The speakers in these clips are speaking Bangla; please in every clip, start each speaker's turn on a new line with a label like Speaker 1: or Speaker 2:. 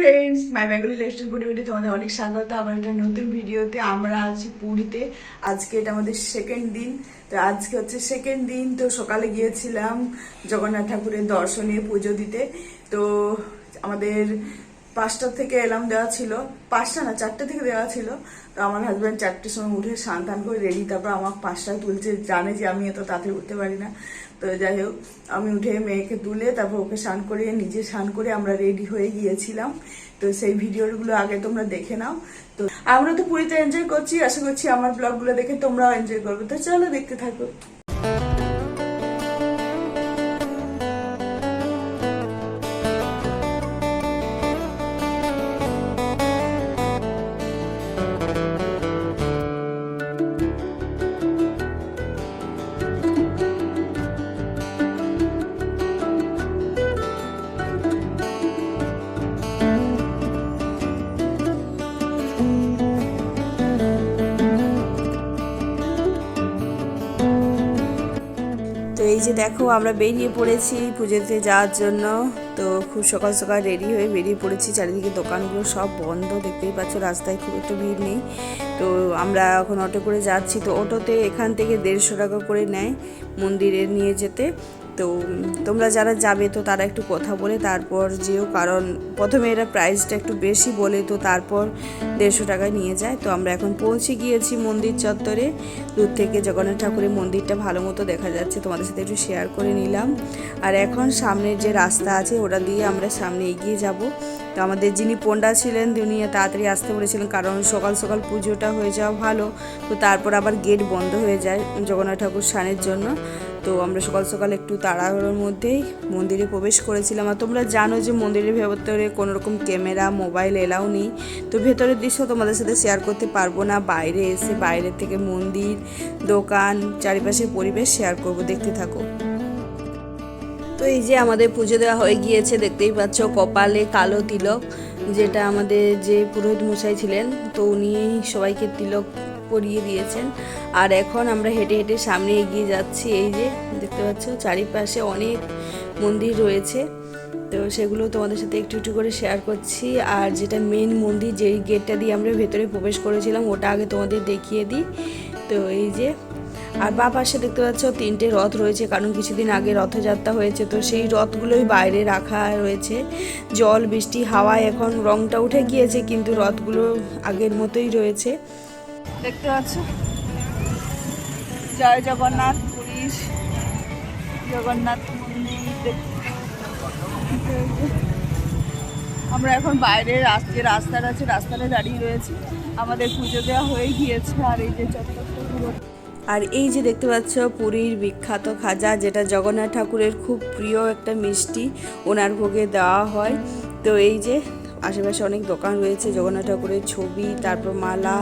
Speaker 1: ফ্রেন্ডস মাই বেঙ্গলি রেস্টুরেন্ট পরিবারে তোমাদের অনেক স্বাগত। আমার একটা নতুন ভিডিওতে আমরা আছি পুরীতে। আজকে এটা আমাদের সেকেন্ড দিন। তো আজকে হচ্ছে সেকেন্ড দিন, তো সকালে গিয়েছিলাম জগন্নাথ ঠাকুরের দর্শনে পুজো দিতে। তো আমাদের পাঁচটা থেকে এলাম দেওয়া ছিল। পাঁচটা না, চারটে থেকে দেওয়া ছিল। তো আমার হাজব্যান্ড চারটের সময় উঠে স্নান টান করে রেডি তারপর আমার পাঁচটায় তুলছে, জানে যে আমি এত তাড়াতাড়ি উঠতে পারি না। তো যাই হোক, আমি উঠে মেয়েকে তুলে তারপর ওকে স্নান করিয়ে নিজে স্নান করে আমরা রেডি হয়ে গিয়েছিলাম। তো সেই ভিডিওগুলো আগে তোমরা দেখে নাও। তো আমরা তো পুরীতে এনজয় করছি, আশা করছি আমার ব্লগগুলো দেখে তোমরাও এনজয় করবে। তো চলো দেখতে থাকো। যে দেখো, আমরা বেরিয়ে পড়েছি পুজোতে যাওয়ার জন্য। তো খুব সকাল সকাল রেডি হয়ে বেরিয়ে পড়েছি। চারিদিকে দোকানগুলো সব বন্ধ, দেখতেই পাচ্ছ রাস্তায় খুব একটু ভিড় নেই। তো আমরা এখন অটো করে যাচ্ছি। তো অটোতে এখান থেকে দেড়শো টাকা করে নেয় মন্দিরে নিয়ে যেতে। তো তোমরা যারা যাবে তো তারা একটু কথা বলে তারপর যেও, কারণ প্রথমে এরা প্রাইসটা একটু বেশি বলে তো তারপর দেড়শো টাকায় নিয়ে যায়। তো আমরা এখন পৌঁছে গিয়েছি মন্দির চত্বরে। দূর থেকে জগন্নাথ ঠাকুরের মন্দিরটা ভালো মতো দেখা যাচ্ছে। তোমাদের সাথে একটু শেয়ার করে নিলাম। আর এখন সামনের যে রাস্তা আছে ওটা দিয়ে আমরা সামনে এগিয়ে যাব। তো আমাদের যিনি পণ্ডা ছিলেন, তিনি তাড়াতাড়ি আসতে বলেছিলেন, কারণ সকাল সকাল পুজোটা হয়ে যাওয়া ভালো। তো তারপর আবার গেট বন্ধ হয়ে যায় জগন্নাথ ঠাকুর স্নানের জন্য। তো আমরা সকাল সকাল একটু তাড়াহুড়োর মধ্যেই মন্দিরে প্রবেশ করেছিলাম। আর তোমরা জানো যে মন্দিরের ভেতরে কোনো রকম ক্যামেরা, মোবাইল এলাও নেই। তো ভেতরের দৃশ্য তোমাদের সাথে শেয়ার করতে পারব না। বাইরে এসে বাইরের থেকে মন্দির, দোকান চারিপাশের পরিবেশ শেয়ার করব। দেখতে থাকো। তো এই যে আমাদের পুজো দেওয়া হয়ে গিয়েছে, দেখতেই পাচ্ছ কপালে কালো তিলক, যেটা আমাদের যে পুরোহিত মশাই ছিলেন, তো উনি সবাইকে তিলক পরিয়ে দিয়েছেন। আর এখন আমরা হেঁটে হেঁটে সামনে এগিয়ে যাচ্ছি, এই যে দেখতে পাচ্ছ চারিপাশে অনেক মন্দির রয়েছে। তো সেগুলো তোমাদের সাথে একটু একটু করে শেয়ার করছি। আর যেটা মেন মন্দির, যেই গেটটা দিয়ে আমরা ভেতরে প্রবেশ করেছিলাম, ওটা আগে তোমাদের দেখিয়ে দিই। তো এই যে, আর বা পাশে দেখতে পাচ্ছ তিনটে রথ রয়েছে, কারণ কিছুদিন আগে রথযাত্রা হয়েছে। তো সেই রথগুলোই বাইরে রাখা রয়েছে। জল, বৃষ্টি হাওয়ায় এখন রংটা উঠে গিয়েছে, কিন্তু রথগুলো আগের মতোই রয়েছে। দেখতে পাচ্ছ? জয় জগন্নাথ পুলিশ জগন্নাথ মন্দির আমরা এখন বাইরে রাস- যে রাস্তাটা আছে, রাস্তাটা দাঁড়িয়ে রয়েছে। আমাদের পুজো দেওয়া হয়ে গিয়েছে আর এই যে চত্বরটা পুরো আর এই যে দেখতে পাচ্ছ, পুরীর বিখ্যাত খাজা, যেটা জগন্নাথ ঠাকুরের খুব প্রিয় একটা মিষ্টি, ওনার ভোগে দেওয়া হয়। তো এই যে আশেপাশে অনেক দোকান রয়েছে, জগন্নাথ ঠাকুরের ছবি, তারপর মালা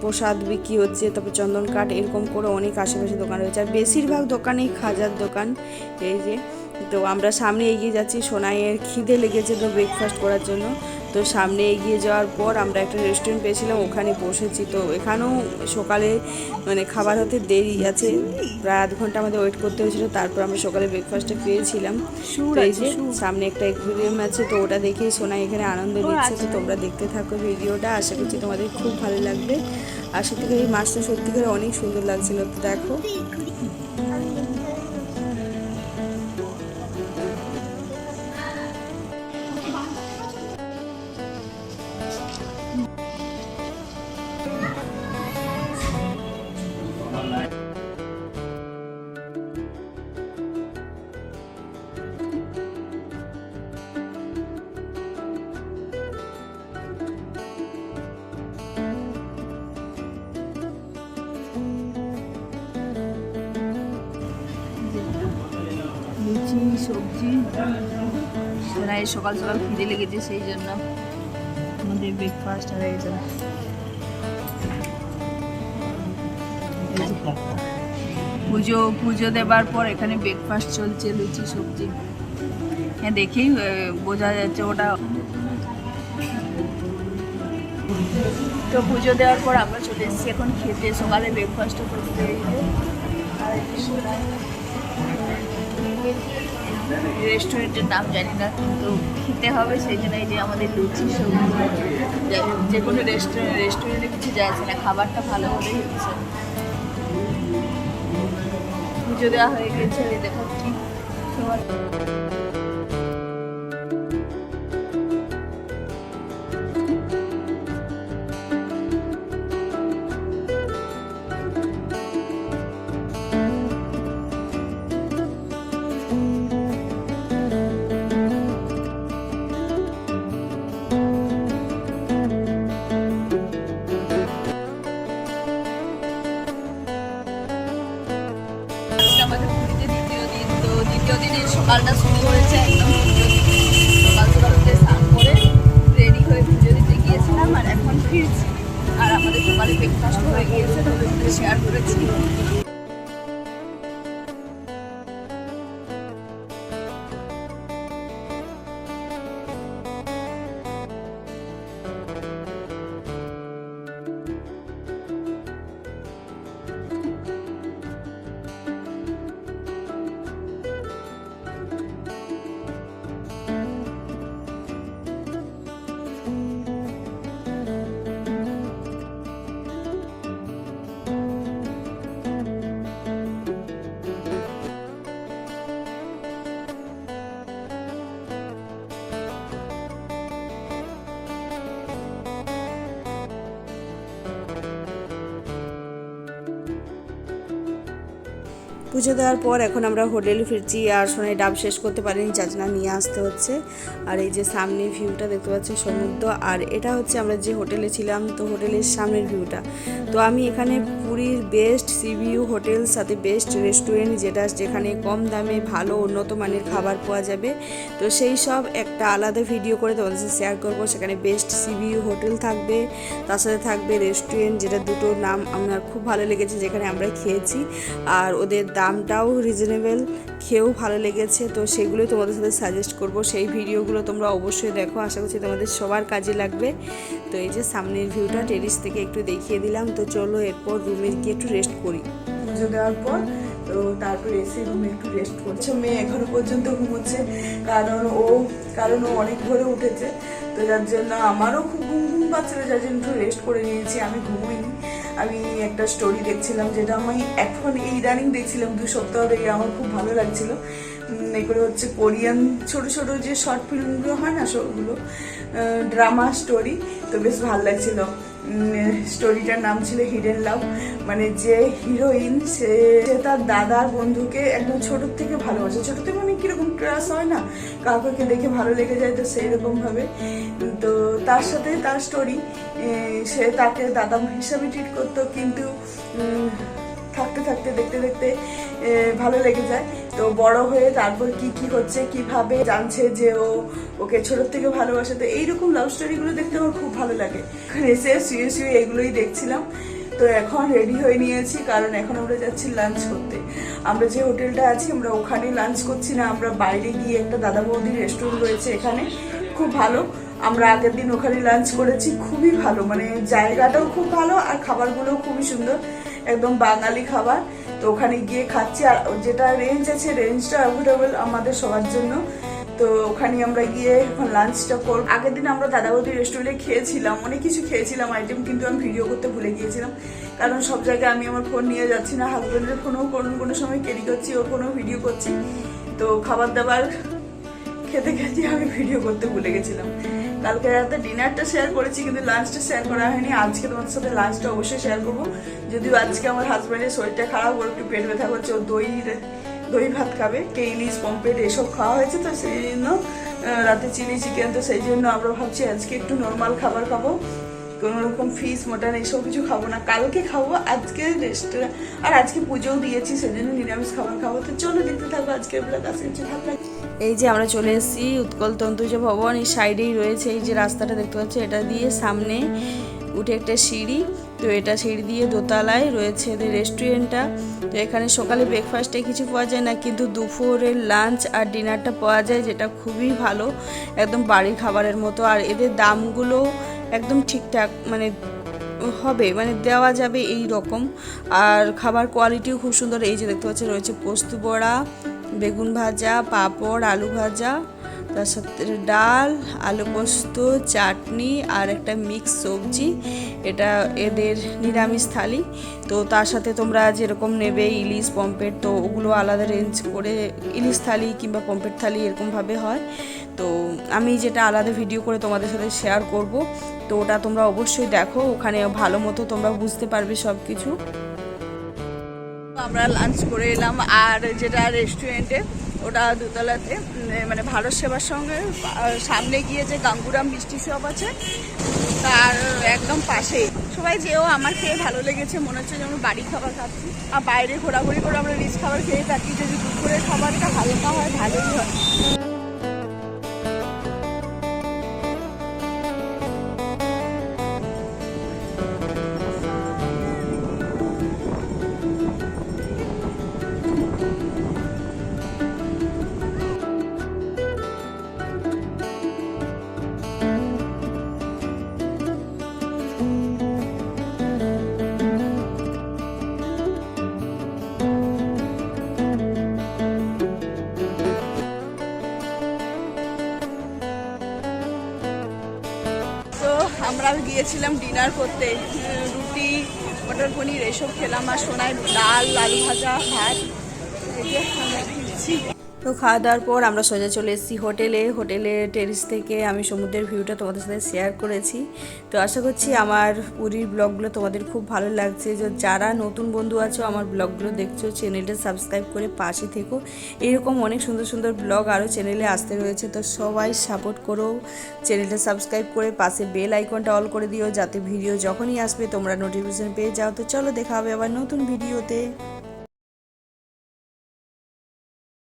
Speaker 1: প্রসাদ বিক্রি হচ্ছে, তারপর চন্দন কাঠ, এরকম করে অনেক আশেপাশে দোকান রয়েছে। আর বেশিরভাগ দোকানেই খাজার দোকান, এই যে। তো আমরা সামনে এগিয়ে যাচ্ছি, সোনাইয়ের খিদে লেগেছে তো ব্রেকফাস্ট করার জন্য। তো সামনে এগিয়ে যাওয়ার পর আমরা একটা রেস্টুরেন্ট পেয়েছিলাম ওখানে বসেছি। তো এখানেও সকালে মানে খাবার হতে দেরি আছে প্রায় আধ ঘণ্টা আমাদের ওয়েট করতে হয়েছিল তারপর আমরা সকালে ব্রেকফাস্টটা পেয়েছিলাম। তো এই যে সামনে একটা একুয়ারিয়াম আছে তো ওটা দেখেই সোনাই এখানে আনন্দ নিচ্ছে। তো তোমরা দেখতে থাকো ভিডিওটা আশা করছি তোমাদের খুব ভালো লাগবে। আর সত্যি করে এই মাছটা সত্যি করে অনেক সুন্দর লাগছিল তো দেখো। সবজি। সোনাই সকাল সকাল খিদে লেগেছে সেই জন্য আমাদের ব্রেকফাস্ট হয়ে গেছে। পুজো পুজো দেবার পর এখানে ব্রেকফাস্ট চলছে, লুচি, সবজি। হ্যাঁ দেখেই বোঝা যাচ্ছে ওটা। তো পুজো দেওয়ার পর আমরা চলে এসেছি এখন খেতে, সকালে ব্রেকফাস্টও করতে। আর।
Speaker 2: রেস্টুরেন্টের নাম জানি না কিন্তু খেতে হবে সেই জন্য যে আমাদের লুচি সবজি। যে কোনো রেস্টুরেন্ট রেস্টুরেন্টে কিছু যাচ্ছে না, খাবারটা ভালো হবে পুজো দেওয়া হয়ে গেছে দেখো দেখাচ্ছি দিনের সকালটা শুরু হয়েছে একদম সকাল সকাল উঠে স্নান করে রেডি হয়ে পুজো দিতে গিয়েছিলাম আর এখন ফিরছি। আর আমাদের সকালে ব্রেকফাস্ট হয়ে গিয়েছে তোমাদের সাথে শেয়ার করেছি।
Speaker 3: পুজো দেওয়ার পর এখন আমরা হোটেলে ফিরছি আর সোনাই ডাব শেষ করতে পারিনি যার জন্য নিয়ে আসতে হচ্ছে। আর এই যে সামনে ভিউটা দেখতে পাচ্ছি সমুদ্র, আর এটা হচ্ছে আমরা যে হোটেলে ছিলাম, তো হোটেলের সামনের ভিউটা তো আমি এখানে পুরীর বেস্ট সি ভিউ হোটেল, সাথে বেস্ট রেস্টুরেন্ট যেটা, যেখানে কম দামে ভালো উন্নত মানের খাবার পাওয়া যাবে। তো সেই সব একটা আলাদা ভিডিও করে তোমাদের সাথে শেয়ার করব। সেখানে বেস্ট সি ভিউ হোটেল থাকবে, তার সাথে থাকবে রেস্টুরেন্ট যেটা দুটো নাম আমার খুব ভালো লেগেছে, যেখানে আমরা খেয়েছি। আর ওদের দামটাও রিজনেবল খেয়েও ভালো লেগেছে, তো সেগুলোই তোমাদের সাথে সাজেস্ট করব। সেই ভিডিওগুলো তোমরা অবশ্যই দেখো, আশা করছি তোমাদের সবার কাজে লাগবে। তো এই যে সামনের ভিউটা টেরিস থেকে একটু দেখিয়ে দিলাম, তো চলো এরপর রুমে গিয়ে একটু রেস্ট করি। পুজো দেওয়ার পর, তো তারপরে এসে রুমে একটু রেস্ট করছে। মেয়ে এখনও পর্যন্ত ঘুমোচ্ছে, কারণ ও কারণ ও অনেক ভোরে উঠেছে, তো যার জন্য আমারও খুব ঘুম ঘুম পাচ্ছিল যার জন্য একটু রেস্ট করে নিয়েছি। আমি ঘুমোইনি। আমি একটা স্টোরি দেখছিলাম যেটা আমি এখন এই ইদানিং দেখছিলাম দু সপ্তাহ ধরে, আমার খুব ভালো লাগছিল। এগুলো হচ্ছে কোরিয়ান, ছোট ছোট যে শর্ট ফিল্মগুলো হয় না, সবগুলো ড্রামা স্টোরি তো বেশ ভালো লাগছিল। স্টোরিটার নাম ছিল হিডেন লাভ মানে যে হিরোইন সে তার দাদার বন্ধুকে একদম ছোটোর থেকে ভালোবাসে। ছোট থেকে মানে কীরকম ক্রাশ হয় না? কাউকে দেখে ভালো লেগে যায় তো সেই রকমভাবে তো তার সাথে তার স্টোরি সে তাকে দাদা হিসাবে ট্রিট করতো। কিন্তু থাকতে থাকতে, দেখতে দেখতে ভালো লেগে যায়। তো বড় হয়ে তারপর কি কি হচ্ছে, কীভাবে জানছে যে ও ওকে ছোট থেকে ভালোবাসে, তো এইরকম লাভ স্টোরিগুলো দেখতে আমার খুব ভালো লাগে। এসে শুয়ে শুয়ে এগুলোই দেখছিলাম। তো এখন রেডি হয়ে নিয়েছি, কারণ এখন আমরা যাচ্ছি লাঞ্চ করতে। আমরা যে হোটেলটা আছি, আমরা ওখানে লাঞ্চ করছি না, আমরা বাইরে গিয়ে একটা দাদা বৌদির রেস্টুরেন্ট রয়েছে এখানে। খুব ভালো। আমরা আগের দিন ওখানে লাঞ্চ করেছি, খুবই ভালো। মানে জায়গাটাও খুব ভালো আর খাবারগুলোও খুবই সুন্দর। একদম বাঙালি খাবার। তো ওখানে গিয়ে খাচ্ছি, আর যেটা রেঞ্জ আছে রেঞ্জটা অ্যাফোর্ডেবল আমাদের সবার জন্য। তো ওখানে আমরা গিয়ে এখন লাঞ্চটা করব। আগের দিন আমরা দাদাবতী রেস্টুরেন্টে খেয়েছিলাম, অনেক কিছু খেয়েছিলাম আইটেম কিন্তু আমি ভিডিও করতে ভুলে গিয়েছিলাম। কারণ সব জায়গায় আমি আমার ফোন নিয়ে যাচ্ছি না হাজব্যান্ডের ফোনও কোনো কোনো সময় ক্যারি করছি ওর ফোনও ভিডিও করছি। তো খাবার দাবার খেতে খেতে আমি ভিডিও করতে ভুলে গেছিলাম। কালকে রাতে ডিনারটা শেয়ার করেছি, কিন্তু লাঞ্চটা শেয়ার করা হয়নি। আজকে তোমাদের সাথে লাঞ্চটা অবশ্যই শেয়ার করব। যদিও আজকে আমার হাজব্যান্ডের শরীরটা খারাপ, ওর একটু পেট ব্যথা করছে, ও দই দই ভাত খাবে কে ইলিশ পম্পেট, এসব খাওয়া হয়েছে তো সেই জন্য রাতে চিলি চিকেন তো সেই জন্য আমরা ভাবছি আজকে একটু নর্মাল খাবার খাব। কোনো রকম ফিস মটন এইসব কিছু খাব না। কালকে খাব, আজকে রেস্টুরেন্ট আর আজকে পুজোও দিয়েছি, সেজন্য নিরামিষ খাবার খাব। তো চলো দেখতে থাকব আজকে ব্লগ লাগে এই যে আমরা চলে এসেছি উৎকল তন্তুজ ভবন, এই সাইডেই রয়েছে এই যে রাস্তাটা দেখতে পাচ্ছি, এটা দিয়ে সামনে উঠে একটা সিঁড়ি। তো এটা সিঁড়ি দিয়ে দোতলায় রয়েছে এদের রেস্টুরেন্টটা তো এখানে সকালে ব্রেকফাস্টে কিছু পাওয়া যায় না, কিন্তু দুপুরের লাঞ্চ আর ডিনারটা পাওয়া যায়, যেটা খুবই ভালো। একদম বাড়ির খাবারের মতো। আর এদের দামগুলো একদম ঠিকঠাক মানে হবে মানে দেওয়া যাবে এই রকম আর খাবার কোয়ালিটিও খুব সুন্দর। এই যে দেখতে পাচ্ছি, রয়েছে পোস্ত বড়া
Speaker 1: বেগুন ভাজা, পাঁপড়, আলু ভাজা, তার সাথে ডাল, আলু পোস্ত, চাটনি আর একটা মিক্স সবজি। এটা এদের নিরামিষ থালি। তো তার সাথে তোমরা যেরকম নেবে ইলিশ, পম্পেট, তো ওগুলো আলাদা রেঞ্জ করে ইলিশ থালি কিংবা পম্পেট থালি এরকমভাবে হয়। তো আমি যেটা আলাদা ভিডিও করে তোমাদের সাথে শেয়ার করব, তো ওটা তোমরা অবশ্যই দেখো। ওখানে ভালো মতো তোমরা বুঝতে পারবে সব কিছু
Speaker 3: আমরা লাঞ্চ করে এলাম আর যেটা রেস্টুরেন্টে ওটা দোতলাতে মানে ভারত সেবার সঙ্গে সামনে গিয়ে যে গাঙ্গুরাম মিষ্টি শপ আছে, তার একদম পাশেই। সবাই যেও, আমার খেয়ে ভালো লেগেছে, মনে হচ্ছে যেমন বাড়ি খাবার খাচ্ছি। আর বাইরে ঘোরাঘুরি করে আমরা রিচ খাবার খেয়ে থাকি, যদি দুপুরের খাবারটা হালকা হয়, ভালোই হয়। আমরা গিয়েছিলাম ডিনার করতে রুটি, মটর পনির, এসব খেলাম আর সোনায় ডাল, আলু ভাজা, ভাত।
Speaker 1: তো খাওয়া দাওয়ার পর আমরা সোজা চলে এসেছি হোটেলে। হোটেলে টেরিস থেকে আমি সমুদ্রের ভিউটা তোমাদের সাথে শেয়ার করেছি। তো আশা করছি আমার পুরীর ব্লগগুলো তোমাদের খুব ভালো লাগছে। যে যারা নতুন বন্ধু আছো, আমার ব্লগগুলো দেখছ চ্যানেলটা সাবস্ক্রাইব করে পাশে থেকো। এরকম অনেক সুন্দর সুন্দর ব্লগ আরও চ্যানেলে আসতে রয়েছে। তো সবাই সাপোর্ট করো। চ্যানেলটা সাবস্ক্রাইব করে পাশে বেল আইকনটা অল করে দিও। যাতে ভিডিও যখনই আসবে তোমরা নোটিফিকেশন পেয়ে যাও। তো চলো দেখা হবে আবার নতুন ভিডিওতে